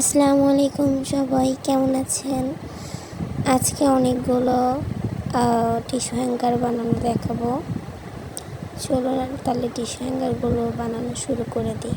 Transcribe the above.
আসসালামু আলাইকুম সবাই, কেমন আছেন? আজকে অনেকগুলো টিস্যু হ্যাঙ্গার বানানো দেখাবো। চলো তাহলে টিস্যু হ্যাঙ্গারগুলো বানানো শুরু করে দিই।